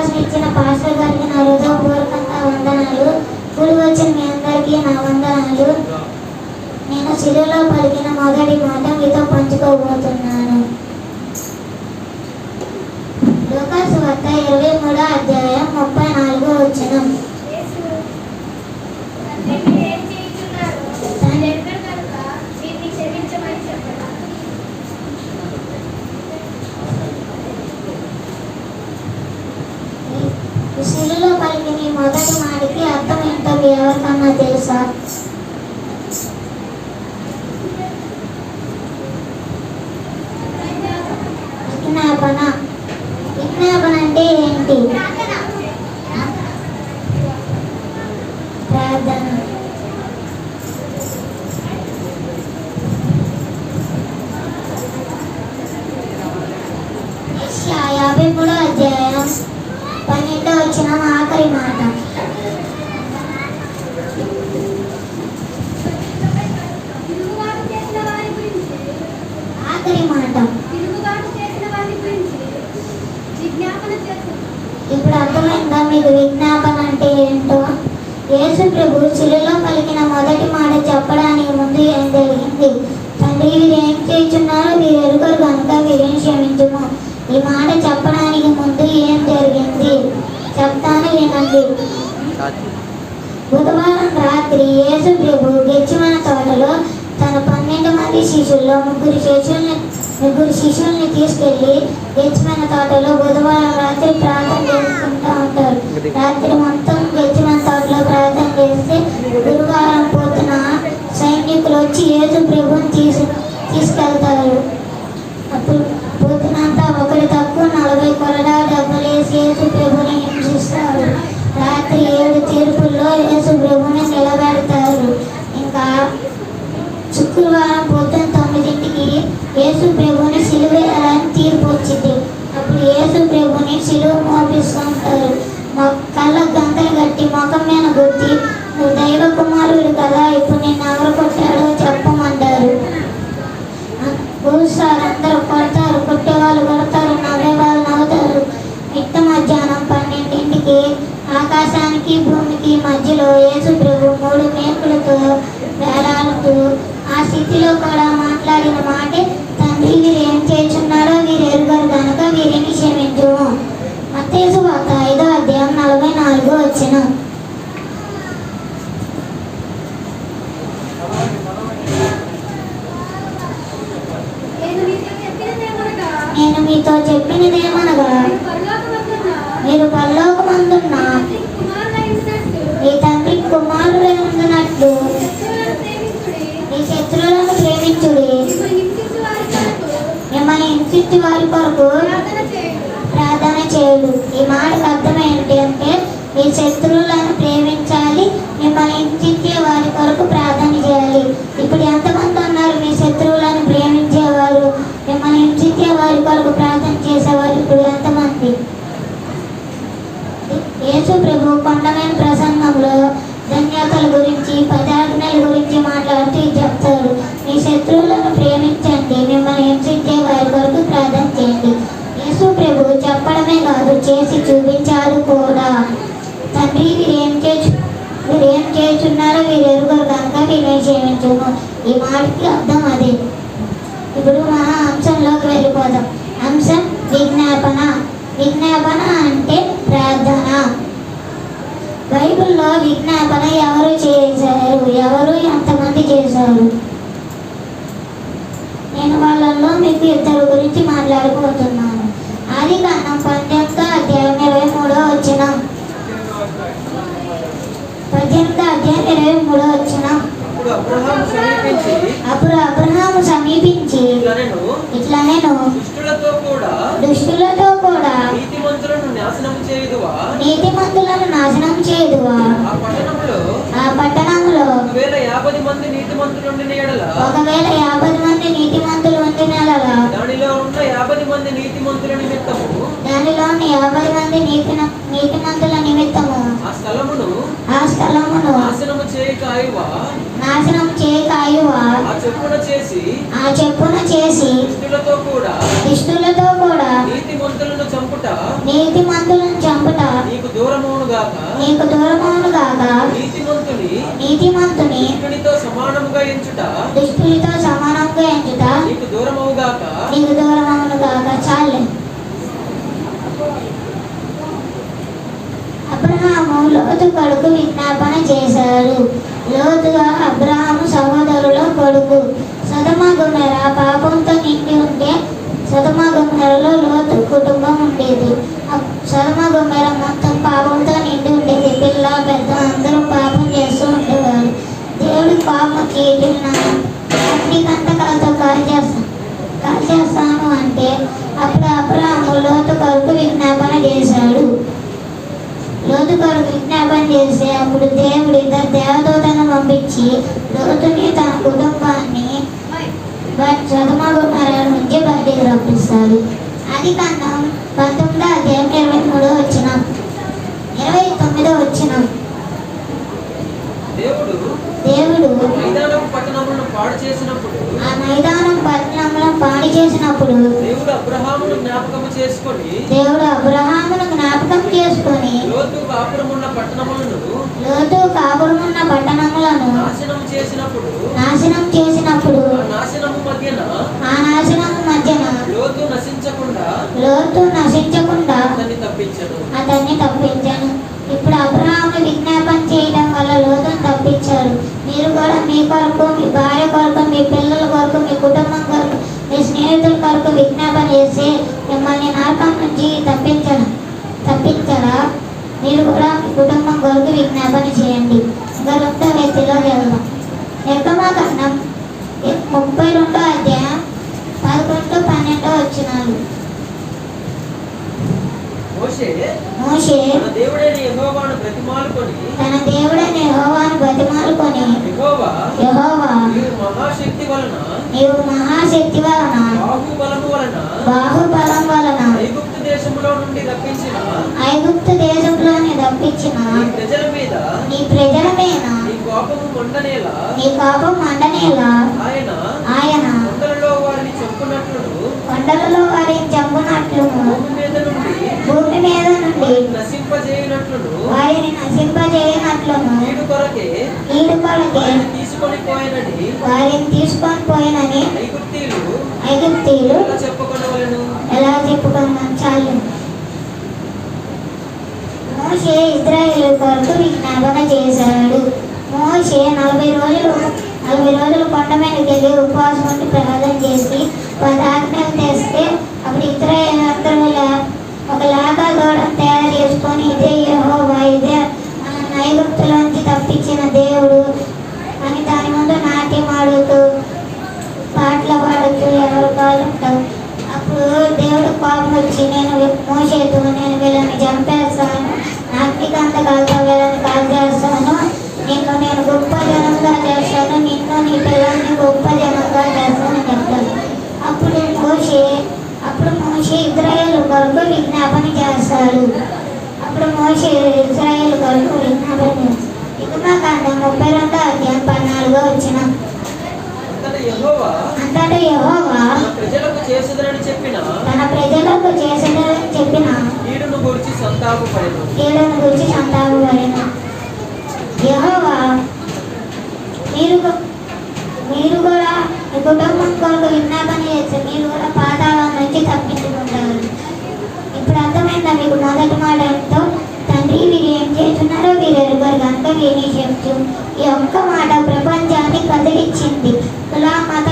అవకాశం ఇచ్చిన పాస్టర్ గారికి నా హృదయపూర్వక వందనాలు. కూడి వచ్చిన మీ అందరికీ నా వందనాలు. నేను శిలువలో పలికిన మొదటి మాట మీతో పంచుకోబోతున్నాను. లోకాసు వద్ద ఇరవై మూడో అధ్యాయం ముప్పై నాలుగో వచ్చిన ఈ శిలువలో పలికిన ఈ మొదటి మాటకి అర్థం ఏంటో మీ ఎవరికన్నా విజ్ఞాపన విజ్ఞాపన అంటే ఏంటి? ప్రార్థన. యాభై మూడో అధ్యాయం పన్నెండో వచ్చిన ఆఖరి మాట ఆఖరి మాట ఇప్పుడు అర్థమైందా విజ్ఞాపన అంటే ఏంటో? యేసు ప్రభు శిలులో పలికిన మొదటి మాట చెప్పడానికి ముందు ఏం జరిగింది? తండ్రి వీరు ఏం చేస్తున్నారో వీరు ఎరుగరు కనుక వీరేం క్షమించుము. ఈ మాట చెప్పడానికి ముందు ఏం జరిగింది? చెప్తాను వినండి. బుధవారం రాత్రి యేసు ప్రభు గెచ్చిమన తోటలో తన పన్నెండు మంది శిష్యుల్లో ముగ్గురు శిష్యుల్ని ముగ్గురు శిష్యుల్ని తీసుకెళ్ళి గెచ్చిమన తోటలో బుధవారం రాత్రి ప్రార్థన చేసుకుంటాం. రాత్రి మొత్తం బుద్ధి. నువ్వు దైవ కుమారుడు కదా ఇప్పుడు నిన్ను ఎవరు కొట్టాడో చెప్పమంటారు భూసారు అందరూ కొడతారు కొట్టేవాళ్ళు కొడతారు నవ్వేవాళ్ళు నవ్వుతారు. మిట్ట మధ్యాహ్నం పన్నెండింటికి ఆకాశానికి భూమికి మధ్యలో యేసు ప్రభు మూడు మేకులతో వేలాడుతూ ఆ స్థితిలో కూడా మాట్లాడిన మాటే తండ్రి వీరు ఏం చేస్తున్నారో వీరు ఎరుగరు కనుక వీరిని క్షమించు మత్తేసు వార్త ఐదో అధ్యాయం నలభై నాలుగు వచ్చిన నేను మీతో చెప్పినదేమనగా మీరు పరలోకమందున్న. మీ తండ్రి కుమారుడే ఉండునట్లు మీ శత్రువులను ప్రేమించుడి మిమ్మల్ని హింసించి వారి కొరకు ప్రార్థన చేయడు. ఈ మాటకు అర్థం ఏంటి అంటే మీ శత్రువులను ప్రేమ కొండమైన ప్రసంగంలో ధన్యతల గురించి పదార్థాల గురించి మాట్లాడుతూ చెప్తారు. మీ శత్రువులను ప్రేమించండి మిమ్మల్ని హింసించే వారి కొరకు ప్రార్థన చేయండి. యేసు ప్రభు చెప్పడమే కాదు చేసి చూపించారు కూడా. తండ్రి వీరు ఏం చేసు మీరు ఏం చేస్తున్నారో మీరు ఎరుగరు కనుక వీరే క్షమించును ఈ మాటకి అర్థం అదే. ఇప్పుడు మన అంశంలోకి వెళ్ళిపోదాం. అంశం విజ్ఞాపన. విజ్ఞాపన అంటే ప్రార్థన. బైబిల్లో విజ్ఞాపన ఎవరు చేశారు? ఎవరు ఎంతమంది చేశారు? నేను వాళ్ళల్లో మీకు ఇద్దరు గురించి మాట్లాడుకుంటున్నాను ఆది కాండం పద్దెనిమిదో అధ్యాయం ఇరవై మూడో వచ్చిన పద్దెనిమిదో అధ్యాయం ఇరవై మూడో వచ్చిన అప్పుడు అబ్రహాం సమీపించి అప్పుడు అబ్రహాము సమీపించి ఇట్లా నేను దుష్టులతో కూడా దుష్టులతో కూడా నీతిమంతులను నాశనం చేయుదువా నీతిమంతులను నాశనం చేయుదువా ఆ పట్టణంలో ఆ పట్టణంలో ఒకవేళ యాభై మంది నీతిమంతులుండిన ఎడల? ఒకవేళ యాభై మంది నీతిమంతులు ఉండిన నెలలా దానిలో ఉన్న యాభై మంది నీతిమంతుల నిమిత్తము? దానిలోని యాభై మంది నీతి నీతిమంతుల నిమిత్తము. ఆ స్థలమును? ఆ స్థలమును నాశనము చేయక ఆయువా? నాశనం చేయకాయువా ఆ చెప్పున చేసి ఆ చెప్పున చేసి దుష్టులతో కూడా దుష్టులతో కూడా నీతిమంతులను చంపుట? నీతిమంతులను చంపుట గాక. నీకు దూరమవును గాక. నీతిమంతుని నీతిమంతుని దుష్టునితో సమానముగా ఎంచుట. దుష్టులతో సమానంగా ఎంచుట. నీకు దూరమవు గాక. నీకు దూరమవును గాక. చాలే. అబ్రహాము లోతు కొడుకు విజ్ఞాపన చేశాడు. నీకంతా కంటకాలతో కాల్ చేస్తాను కాల్ చేస్తాను అంటే అప్పుడు అబ్రహాము లోతు కొరకు విజ్ఞాపన చేశాడు లోతు కొరకు విజ్ఞాపన చేస్తే అప్పుడు దేవుడు ఇద్దరు దేవదూతను పంపించి లోతుని తన కుటుంబాన్ని చదువుకున్నార నుంచి బయటికి రప్పిస్తాడు అది కన్నా పంతొమ్మిదో అధ్యాయం ఇరవై మూడో వచ్చినాం ఇరవై తొమ్మిదో వచ్చినాం దేవుడు దేవుడు మైదానపు పట్టణములను పాడు చేసినప్పుడు ఆ మైదానం పట్టణంలో పాడి చేసినప్పుడు దేవుడు అబ్రహామును జ్ఞాపకము చేసుకొని దేవుడు అబ్రహామును జ్ఞాపకం చేసుకొని లోతు కాపురమున్న పట్టణములను లోతు కాపురమున్న పట్టణములను నాశనం చేసినప్పుడు ఆ నాశనము మధ్యన ఆ నాశనం మధ్యన లోతు నశించకుండా లోతు నశించకుండా అతన్ని తప్పించను అతన్ని తప్పించాను ఇప్పుడు అబ్రహాము విజ్ఞాపన చేయడం వల్ల లోతును తప్పించారు మీరు కూడా మీ కొరకు మీ భార్య కొరకు మీ పిల్లల కొరకు మీ కుటుంబం కొరకు మీ స్నేహితుల కొరకు విజ్ఞాపన చేసి మిమ్మల్ని నరకం నుంచి తప్పించడం తప్పించరా మీరు కూడా మీ కుటుంబం కొరకు విజ్ఞాపన చేయండి ఇంకా రెండో వ్యక్తిలో వెళ్దాం నిర్గమాకాండం ముప్పై రెండో అధ్యాయం పదకొండు పన్నెండో వచ్చినాలు మోషే మోషే తన దేవుడైన యెహోవాను ప్రతిమాలుకొని తన దేవుడైన యెహోవాను బతిమాలుకొని యెహోవా యెహోవా నీవు మహాశక్తి వలన నీవు మహాశక్తి వలన బాహుబలం వలన ఐగుప్తు దేశములో నుండి రప్పించిన ఐగుప్తు దేశంలోని తప్పించిన నీ ప్రజల మీద నీ ప్రజల మీద నీ కోపము మండనేలా నీ పాపం మండనేలా ఆయన ఆయన కొండలలో వారిని చెప్పునట్లును కొండలలో వారిని చంపునట్లు భూమి మీద నుండి భూమి మీద నుండి నశింపజేయనట్లును వారిని నశింపజేయనట్లును. వీడు కొరకే తీసుకొని పోయినని వారిని తీసుకొని పోయినని ఐగుప్తీయులు ఐగుప్తీయులు ఎలా చెప్పుకొనవలెను? ఎలా చెప్పుకుందాం చాలు. మోషే ఇజ్రాయేల్ కొరకు విజ్ఞాపన చేశాడు. మోషే నలభై రోజులు నలభై రోజులు కొండ మీదకి వెళ్ళి ఉపవాసం ఉండి ప్రార్థన చేసి పది ఆజ్ఞలు తెస్తే అప్పుడు ఇజ్రాయేల్ అందరూ ఒక లాగా గోడం తయారు చేసుకొని ఇదే యెహోవా ఇదే మన నైగుప్తులోంచి తప్పించిన దేవుడు అని దాని ముందు నాట్యం ఆడుతూ పాటలు పాడుతూ ఎవరు కాళ్ళు ఉంటారు అప్పుడు దేవుడు కోపం వచ్చి నేను మోసేతు నేను వీళ్ళని చంపేస్తాను నాటికంత కాలుతో వీళ్ళని కాల్ చేస్తాను నిన్ను నేను గొప్ప జనంగా చేస్తాను నిన్ను నీ పిల్లల్ని గొప్ప జనంగా చేస్తానని చెప్తాను అప్పుడు మోషే అప్పుడు మోషే ఇజ్రాయేల్ కొరకు విజ్ఞాపన చేస్తాడు అప్పుడు మోషే ఇజ్రాయేల్ కొరకు విజ్ఞాపన చేస్తాడు ఇకమాకాండం ముప్పై రెండో అధ్యాయం పద్నాలుగో వచ్చిన అంతట యెహోవా? ప్రజలకు చేసేదనని చెప్పిన? తన ప్రజలకు చేసేదని చెప్పిన కీడును గురించి సంతాపపడెను. కీడును గురించి సంతాపబడిన యెహోవా మీరు మీరు కూడా మీ కుటుంబం కొరకు చేస్తే మీరు కూడా పాతాళం నుంచి తప్పించుకుంటారు. ఇప్పుడు అర్థమైందా మీకు మొదటి మాట ఏంటో? తండ్రి వీరు ఏం చేస్తున్నారో వీరు ఎరుగరు కనుక వీరిని చెప్తూ ఈ ఒక్క మాట ప్రపంచ అల్లా మత